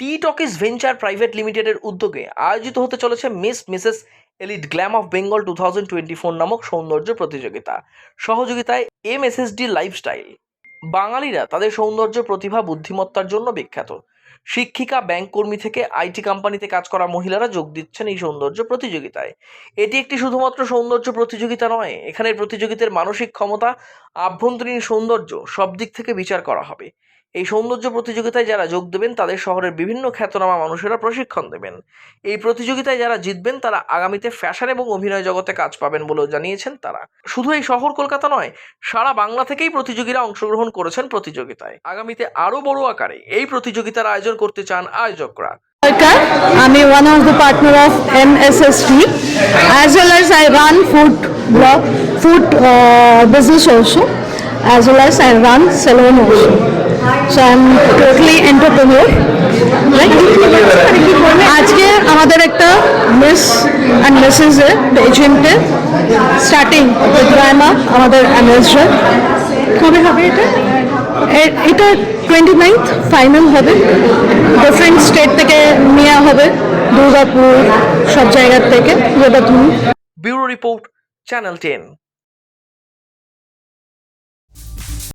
টি talkies venture private লিমিটেডের উদ্যোগে আয়োজিত হতে চলেছে miss Mrs elite glam of Bengal two thousand twenty four নামক সৌন্দর্য প্রতিযোগিতা। সহযোগিতায় M S S D lifestyle বাঙালিরা তাদের সৌন্দর্য, প্রতিভা, বুদ্ধিমত্তার জন্য বিখ্যাত। শিক্ষিকা, ব্যাংক কর্মী থেকে আইটি কোম্পানিতে কাজ করা মহিলারা যোগ দিচ্ছেন এই সৌন্দর্য প্রতিযোগিতায়। এটি একটি শুধুমাত্র সৌন্দর্য প্রতিযোগিতা নয় এখানে প্রতিযোগিতার মানসিক ক্ষমতা আভ্যন্তরীণ সৌন্দর্য সব দিক থেকে বিচার করা হবে। এই সৌন্দর্য প্রতিযোগিতায় যারা যোগ দেবেন, তাদের শহরের বিভিন্ন খ্যাতনামা মানুষেরা প্রশিক্ষণ দেবেন। এই প্রতিযোগিতায় যারা জিতবেন, তারা আগামীতে ফ্যাশন এবং অভিনয় জগতে কাজ পাবেন বলেও জানিয়েছেন তারা। শুধু এই শহর কলকাতা নয়, সারা বাংলা থেকেই প্রতিযোগীরা অংশগ্রহণ করেছেন প্রতিযোগিতায়। আগামীতে আরও বড় আকারে এই প্রতিযোগিতার আয়োজন করতে চান আয়োজকরা। আমি one of the partner of M S S T as well as I run food blog food business also as well as I run salon also so I am totally entrepreneur আজকে আমাদের একটা miss and Mrs এর পেজেন্টে starting drama আমাদের অ্যামেজর কবে হবে এটা এ- এটা twenty ninth final হবে ডিফারেন্ট স্টেট থেকে নেওয়া হবে দুর্গাপুর সব জায়গার থেকে যেটা তুমি ব্যুরো রিপোর্ট চ্যানেল টেন।